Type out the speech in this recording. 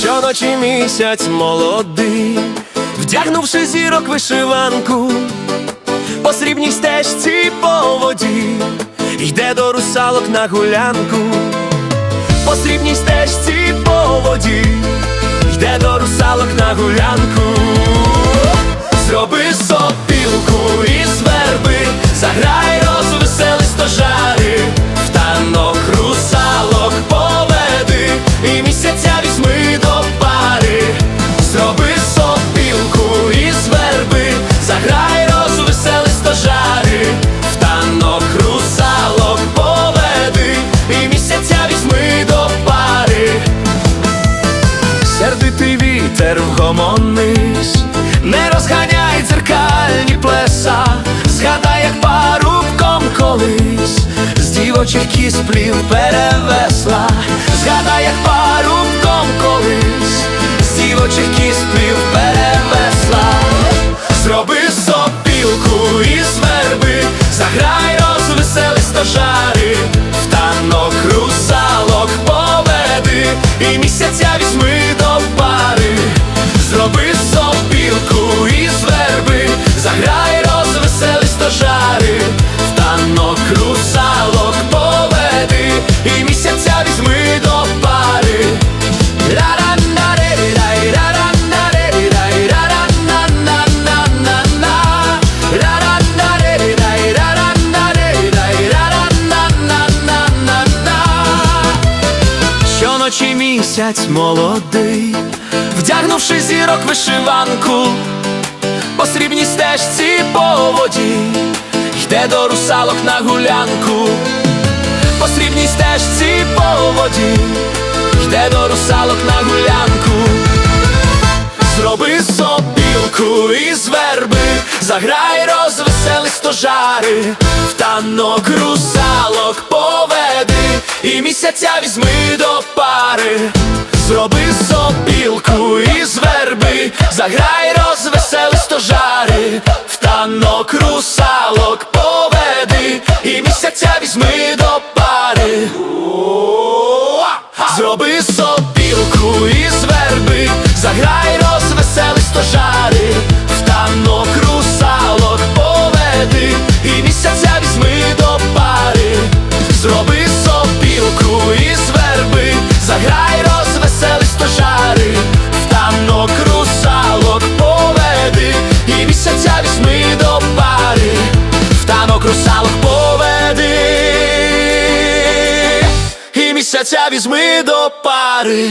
Щоночі місяць молодий, вдягнувши зірок вишиванку, по срібній стежці по воді, йде до русалок на гулянку, по срібній стежці по воді, йде до русалок на гулянку, вітер не розганяй дзеркальні плеса, згадай, як парубком колись, з дівочих кісплів перевесла, згадай, як парубком Щоночі місяць молодий, вдягнувши зірок вишиванку, по срібній стежці по воді, йде до русалок на гулянку, по срібній стежці по воді, йде до русалок на гулянку. Зроби сопілку із верби, заграй розвесели стожари, в танок русалок поведи, і місяця візьми до пари, зроби сопілку із верби, заграй розвесели стожари, в танок русалок поведи, і місяця візьми до пари. Зроби сопілку із верби, заграй розвесели стожари, візьми до пари, в танок русалок поведи і місяця візьми до пари.